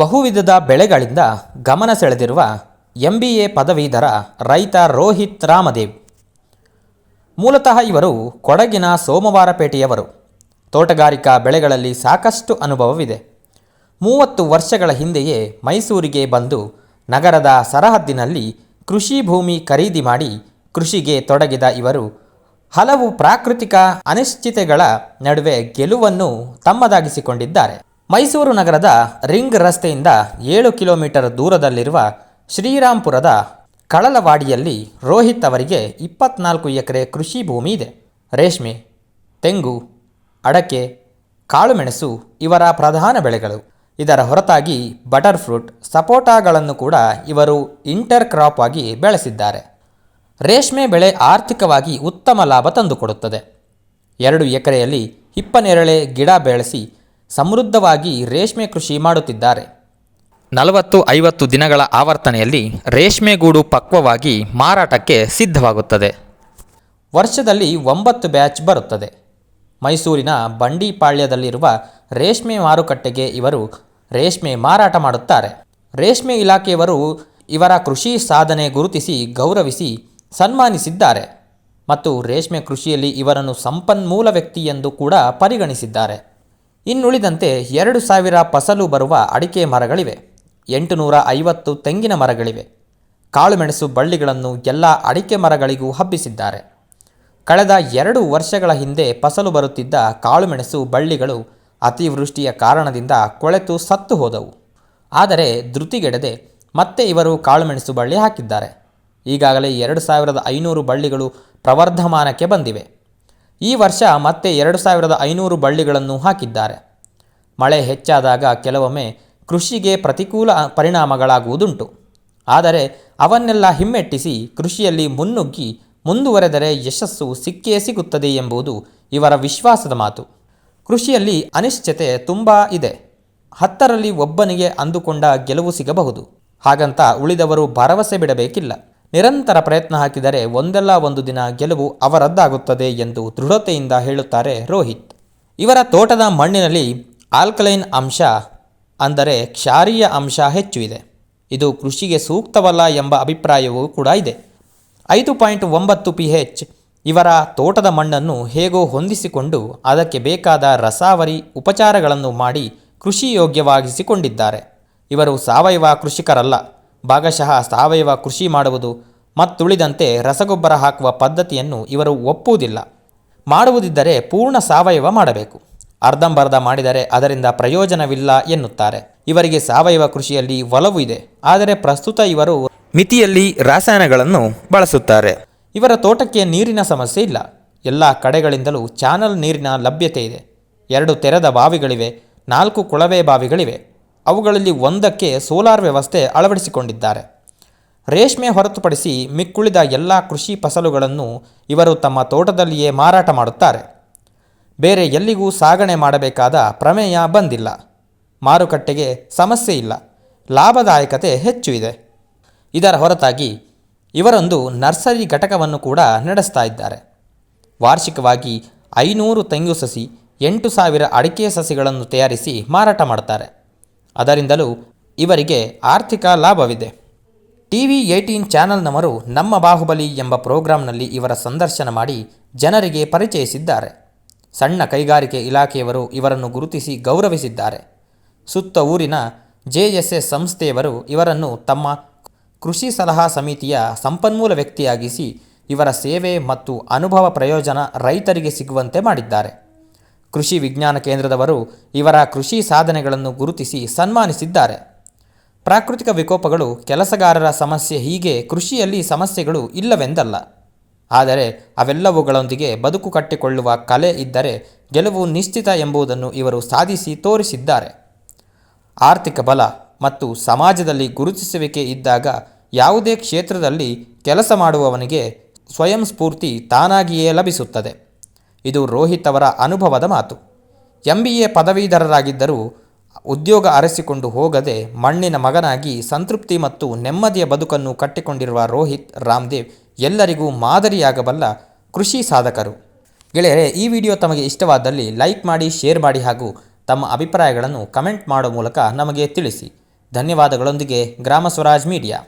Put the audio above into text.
ಬಹುವಿಧದ ಬೆಳೆಗಳಿಂದ ಗಮನ ಸೆಳೆದಿರುವ M B A ಪದವೀಧರ ರೈತ ರೋಹಿತ್ ರಾಮದೇವ್. ಮೂಲತಃ ಇವರು ಕೊಡಗಿನ ಸೋಮವಾರಪೇಟೆಯವರು. ತೋಟಗಾರಿಕಾ ಬೆಳೆಗಳಲ್ಲಿ ಸಾಕಷ್ಟು ಅನುಭವವಿದೆ. ಮೂವತ್ತು ವರ್ಷಗಳ ಹಿಂದೆಯೇ ಮೈಸೂರಿಗೆ ಬಂದು ನಗರದ ಸರಹದ್ದಿನಲ್ಲಿ ಕೃಷಿ ಭೂಮಿ ಖರೀದಿ ಮಾಡಿ ಕೃಷಿಗೆ ತೊಡಗಿದ ಇವರು ಹಲವು ಪ್ರಾಕೃತಿಕ ಅನಿಶ್ಚಿತೆಗಳ ನಡುವೆ ಗೆಲುವನ್ನು ತಮ್ಮದಾಗಿಸಿಕೊಂಡಿದ್ದಾರೆ. ಮೈಸೂರು ನಗರದ ರಿಂಗ್ ರಸ್ತೆಯಿಂದ ಏಳು ಕಿಲೋಮೀಟರ್ ದೂರದಲ್ಲಿರುವ ಶ್ರೀರಾಂಪುರದ ಕಳಲವಾಡಿಯಲ್ಲಿ ರೋಹಿತ್ ಅವರಿಗೆ ಇಪ್ಪತ್ನಾಲ್ಕು ಎಕರೆ ಕೃಷಿ ಭೂಮಿ ಇದೆ. ರೇಷ್ಮೆ, ತೆಂಗು, ಅಡಕೆ, ಕಾಳುಮೆಣಸು ಇವರ ಪ್ರಧಾನ ಬೆಳೆಗಳು. ಇದರ ಹೊರತಾಗಿ ಬಟರ್ ಫ್ರೂಟ್, ಸಪೋಟಾಗಳನ್ನು ಕೂಡ ಇವರು ಇಂಟರ್ ಕ್ರಾಪ್ ಆಗಿ ಬೆಳೆಸಿದ್ದಾರೆ. ರೇಷ್ಮೆ ಬೆಳೆ ಆರ್ಥಿಕವಾಗಿ ಉತ್ತಮ ಲಾಭ ತಂದುಕೊಡುತ್ತದೆ. ಎರಡು ಎಕರೆಯಲ್ಲಿ ಹಿಪ್ಪನೆರಳೆ ಗಿಡ ಬೆಳೆಸಿ ಸಮೃದ್ಧವಾಗಿ ರೇಷ್ಮೆ ಕೃಷಿ ಮಾಡುತ್ತಿದ್ದಾರೆ. ನಲವತ್ತು ಐವತ್ತು ದಿನಗಳ ಆವರ್ತನೆಯಲ್ಲಿ ರೇಷ್ಮೆ ಗೂಡು ಪಕ್ವವಾಗಿ ಮಾರಾಟಕ್ಕೆ ಸಿದ್ಧವಾಗುತ್ತದೆ. ವರ್ಷದಲ್ಲಿ ಒಂಬತ್ತು ಬ್ಯಾಚ್ ಬರುತ್ತದೆ. ಮೈಸೂರಿನ ಬಂಡಿಪಾಳ್ಯದಲ್ಲಿರುವ ರೇಷ್ಮೆ ಮಾರುಕಟ್ಟೆಗೆ ಇವರು ರೇಷ್ಮೆ ಮಾರಾಟ ಮಾಡುತ್ತಾರೆ. ರೇಷ್ಮೆ ಇಲಾಖೆಯವರು ಇವರ ಕೃಷಿ ಸಾಧನೆ ಗುರುತಿಸಿ ಗೌರವಿಸಿ ಸನ್ಮಾನಿಸಿದ್ದಾರೆ. ಮತ್ತು ರೇಷ್ಮೆ ಕೃಷಿಯಲ್ಲಿ ಇವರನ್ನು ಸಂಪನ್ಮೂಲ ವ್ಯಕ್ತಿ ಎಂದು ಕೂಡ ಪರಿಗಣಿಸಿದ್ದಾರೆ. ಇನ್ನುಳಿದಂತೆ ಎರಡು ಸಾವಿರ ಫಸಲು ಬರುವ ಅಡಿಕೆ ಮರಗಳಿವೆ. ಎಂಟುನೂರ ಐವತ್ತು ತೆಂಗಿನ ಮರಗಳಿವೆ. ಕಾಳುಮೆಣಸು ಬಳ್ಳಿಗಳನ್ನು ಎಲ್ಲ ಅಡಿಕೆ ಮರಗಳಿಗೂ ಹಬ್ಬಿಸಿದ್ದಾರೆ. ಕಳೆದ ಎರಡು ವರ್ಷಗಳ ಹಿಂದೆ ಫಸಲು ಬರುತ್ತಿದ್ದ ಕಾಳುಮೆಣಸು ಬಳ್ಳಿಗಳು ಅತಿವೃಷ್ಟಿಯ ಕಾರಣದಿಂದ ಕೊಳೆತು ಸತ್ತು ಹೋದವು. ಆದರೆ ಧೃತಿಗೆಡದೆ ಮತ್ತೆ ಇವರು ಕಾಳುಮೆಣಸು ಬಳ್ಳಿ ಹಾಕಿದ್ದಾರೆ. ಈಗಾಗಲೇ ಎರಡು ಸಾವಿರದ ಐನೂರು ಬಳ್ಳಿಗಳು ಪ್ರವರ್ಧಮಾನಕ್ಕೆ ಬಂದಿವೆ. ಈ ವರ್ಷ ಮತ್ತೆ ಎರಡು ಸಾವಿರದ ಐನೂರು ಬಳ್ಳಿಗಳನ್ನು ಹಾಕಿದ್ದಾರೆ. ಮಳೆ ಹೆಚ್ಚಾದಾಗ ಕೆಲವೊಮ್ಮೆ ಕೃಷಿಗೆ ಪ್ರತಿಕೂಲ ಪರಿಣಾಮಗಳಾಗುವುದುಂಟು. ಆದರೆ ಅವನ್ನೆಲ್ಲ ಹಿಮ್ಮೆಟ್ಟಿಸಿ ಕೃಷಿಯಲ್ಲಿ ಮುನ್ನುಗ್ಗಿ ಮುಂದುವರೆದರೆ ಯಶಸ್ಸು ಸಿಕ್ಕೇ ಸಿಗುತ್ತದೆ ಎಂಬುದು ಇವರ ವಿಶ್ವಾಸದ ಮಾತು. ಕೃಷಿಯಲ್ಲಿ ಅನಿಶ್ಚಿತೆ ತುಂಬ ಇದೆ. ಹತ್ತರಲ್ಲಿ ಒಬ್ಬನಿಗೆ ಅಂದುಕೊಂಡ ಗೆಲುವು ಸಿಗಬಹುದು. ಹಾಗಂತ ಉಳಿದವರು ಭರವಸೆ ಬಿಡಬೇಕಿಲ್ಲ. ನಿರಂತರ ಪ್ರಯತ್ನ ಹಾಕಿದರೆ ಒಂದಲ್ಲ ಒಂದು ದಿನ ಗೆಲುವು ಅವರದ್ದಾಗುತ್ತದೆ ಎಂದು ದೃಢತೆಯಿಂದ ಹೇಳುತ್ತಾರೆ ರೋಹಿತ್. ಇವರ ತೋಟದ ಮಣ್ಣಿನಲ್ಲಿ ಆಲ್ಕಲೈನ್ ಅಂಶ ಅಂದರೆ ಕ್ಷಾರೀಯ ಅಂಶ ಹೆಚ್ಚು ಇದೆ. ಇದು ಕೃಷಿಗೆ ಸೂಕ್ತವಲ್ಲ ಎಂಬ ಅಭಿಪ್ರಾಯವೂ ಕೂಡ ಇದೆ. ಐದು ಪಾಯಿಂಟ್ ಒಂಬತ್ತು ಪಿ ಹೆಚ್ ಇವರ ತೋಟದ ಮಣ್ಣನ್ನು ಹೇಗೋ ಹೊಂದಿಸಿಕೊಂಡು ಅದಕ್ಕೆ ಬೇಕಾದ ರಸಾವರಿ ಉಪಚಾರಗಳನ್ನು ಮಾಡಿ ಕೃಷಿ ಯೋಗ್ಯವಾಗಿಸಿಕೊಂಡಿದ್ದಾರೆ. ಇವರು ಸಾವಯವ ಕೃಷಿಕರಲ್ಲ. ಭಾಗಶಃ ಸಾವಯವ ಕೃಷಿ ಮಾಡುವುದು ಮತ್ತುಳಿದಂತೆ ರಸಗೊಬ್ಬರ ಹಾಕುವ ಪದ್ಧತಿಯನ್ನು ಇವರು ಒಪ್ಪುವುದಿಲ್ಲ. ಮಾಡುವುದಿದ್ದರೆ ಪೂರ್ಣ ಸಾವಯವ ಮಾಡಬೇಕು. ಅರ್ಧಂಬರ್ಧ ಮಾಡಿದರೆ ಅದರಿಂದ ಪ್ರಯೋಜನವಿಲ್ಲ ಎನ್ನುತ್ತಾರೆ. ಇವರಿಗೆ ಸಾವಯವ ಕೃಷಿಯಲ್ಲಿ ಒಲವು ಇದೆ. ಆದರೆ ಪ್ರಸ್ತುತ ಇವರು ಮಿತಿಯಲ್ಲಿ ರಾಸಾಯನಗಳನ್ನು ಬಳಸುತ್ತಾರೆ. ಇವರ ತೋಟಕ್ಕೆ ನೀರಿನ ಸಮಸ್ಯೆ ಇಲ್ಲ. ಎಲ್ಲ ಕಡೆಗಳಿಂದಲೂ ಚಾನಲ್ ನೀರಿನ ಲಭ್ಯತೆ ಇದೆ. ಎರಡು ತೆರೆದ ಬಾವಿಗಳಿವೆ, ನಾಲ್ಕು ಕೊಳವೆ ಬಾವಿಗಳಿವೆ. ಅವುಗಳಲ್ಲಿ ಒಂದಕ್ಕೆ ಸೋಲಾರ್ ವ್ಯವಸ್ಥೆ ಅಳವಡಿಸಿಕೊಂಡಿದ್ದಾರೆ. ರೇಷ್ಮೆ ಹೊರತುಪಡಿಸಿ ಮಿಕ್ಕುಳಿದ ಎಲ್ಲ ಕೃಷಿ ಫಸಲುಗಳನ್ನು ಇವರು ತಮ್ಮ ತೋಟದಲ್ಲಿಯೇ ಮಾರಾಟ ಮಾಡುತ್ತಾರೆ. ಬೇರೆ ಎಲ್ಲಿಗೂ ಸಾಗಣೆ ಮಾಡಬೇಕಾದ ಪ್ರಮೇಯ ಬಂದಿಲ್ಲ. ಮಾರುಕಟ್ಟೆಗೆ ಸಮಸ್ಯೆ ಇಲ್ಲ. ಲಾಭದಾಯಕತೆ ಹೆಚ್ಚು ಇದೆ. ಇದರ ಹೊರತಾಗಿ ಇವರೊಂದು ನರ್ಸರಿ ಘಟಕವನ್ನು ಕೂಡ ನಡೆಸ್ತಾ ಇದ್ದಾರೆ. ವಾರ್ಷಿಕವಾಗಿ ಐನೂರು ತೆಂಗು ಸಸಿ, ಎಂಟು ಸಾವಿರ ಅಡಿಕೆ ಸಸಿಗಳನ್ನು ತಯಾರಿಸಿ ಮಾರಾಟ ಮಾಡುತ್ತಾರೆ. ಅದರಿಂದಲೂ ಇವರಿಗೆ ಆರ್ಥಿಕ ಲಾಭವಿದೆ. ಟಿ ವಿ ಏಯ್ಟೀನ್ ಚಾನಲ್ನವರು ನಮ್ಮ ಬಾಹುಬಲಿ ಎಂಬ ಪ್ರೋಗ್ರಾಂನಲ್ಲಿ ಇವರ ಸಂದರ್ಶನ ಮಾಡಿ ಜನರಿಗೆ ಪರಿಚಯಿಸಿದ್ದಾರೆ. ಸಣ್ಣ ಕೈಗಾರಿಕೆ ಇಲಾಖೆಯವರು ಇವರನ್ನು ಗುರುತಿಸಿ ಗೌರವಿಸಿದ್ದಾರೆ. ಸುತ್ತ ಊರಿನ ಜೆ ಎಸ್ ಎಸ್ ಸಂಸ್ಥೆಯವರು ಇವರನ್ನು ತಮ್ಮ ಕೃಷಿ ಸಲಹಾ ಸಮಿತಿಯ ಸಂಪನ್ಮೂಲ ವ್ಯಕ್ತಿಯಾಗಿಸಿ ಇವರ ಸೇವೆ ಮತ್ತು ಅನುಭವ ಪ್ರಯೋಜನ ರೈತರಿಗೆ ಸಿಗುವಂತೆ ಮಾಡಿದ್ದಾರೆ. ಕೃಷಿ ವಿಜ್ಞಾನ ಕೇಂದ್ರದವರು ಇವರ ಕೃಷಿ ಸಾಧನೆಗಳನ್ನು ಗುರುತಿಸಿ ಸನ್ಮಾನಿಸಿದ್ದಾರೆ. ಪ್ರಾಕೃತಿಕ ವಿಕೋಪಗಳು ಕೆಲಸಗಾರರ ಸಮಸ್ಯೆ ಹೀಗೆ ಕೃಷಿಯಲ್ಲಿ ಸಮಸ್ಯೆಗಳು ಇಲ್ಲವೆಂದಲ್ಲ. ಆದರೆ ಅವೆಲ್ಲವುಗಳೊಂದಿಗೆ ಬದುಕು ಕಟ್ಟಿಕೊಳ್ಳುವ ಕಲೆ ಇದ್ದರೆ ಗೆಲುವು ನಿಶ್ಚಿತ ಎಂಬುದನ್ನು ಇವರು ಸಾಧಿಸಿ ತೋರಿಸಿದ್ದಾರೆ. ಆರ್ಥಿಕ ಬಲ ಮತ್ತು ಸಮಾಜದಲ್ಲಿ ಗುರುತಿಸುವಿಕೆ ಇದ್ದಾಗ ಯಾವುದೇ ಕ್ಷೇತ್ರದಲ್ಲಿ ಕೆಲಸ ಮಾಡುವವನಿಗೆ ಸ್ವಯಂ ಸ್ಫೂರ್ತಿ ತಾನಾಗಿಯೇ ಲಭಿಸುತ್ತದೆ. ಇದು ರೋಹಿತ್ ಅವರ ಅನುಭವದ ಮಾತು. ಎಂ ಬಿ ಎ ಪದವೀಧರರಾಗಿದ್ದರೂ ಉದ್ಯೋಗ ಅರಸಿಕೊಂಡು ಹೋಗದೆ ಮಣ್ಣಿನ ಮಗನಾಗಿ ಸಂತೃಪ್ತಿ ಮತ್ತು ನೆಮ್ಮದಿಯ ಬದುಕನ್ನು ಕಟ್ಟಿಕೊಂಡಿರುವ ರೋಹಿತ್, ರಾಮ್ದೇವ್ ಎಲ್ಲರಿಗೂ ಮಾದರಿಯಾಗಬಲ್ಲ ಕೃಷಿ ಸಾಧಕರು. ಗೆಳೆಯರೆ, ಈ ವಿಡಿಯೋ ತಮಗೆ ಇಷ್ಟವಾದಲ್ಲಿ ಲೈಕ್ ಮಾಡಿ, ಶೇರ್ ಮಾಡಿ ಹಾಗೂ ತಮ್ಮ ಅಭಿಪ್ರಾಯಗಳನ್ನು ಕಮೆಂಟ್ ಮಾಡೋ ಮೂಲಕ ನಮಗೆ ತಿಳಿಸಿ. ಧನ್ಯವಾದಗಳೊಂದಿಗೆ ಗ್ರಾಮ ಸ್ವರಾಜ್ ಮೀಡಿಯಾ.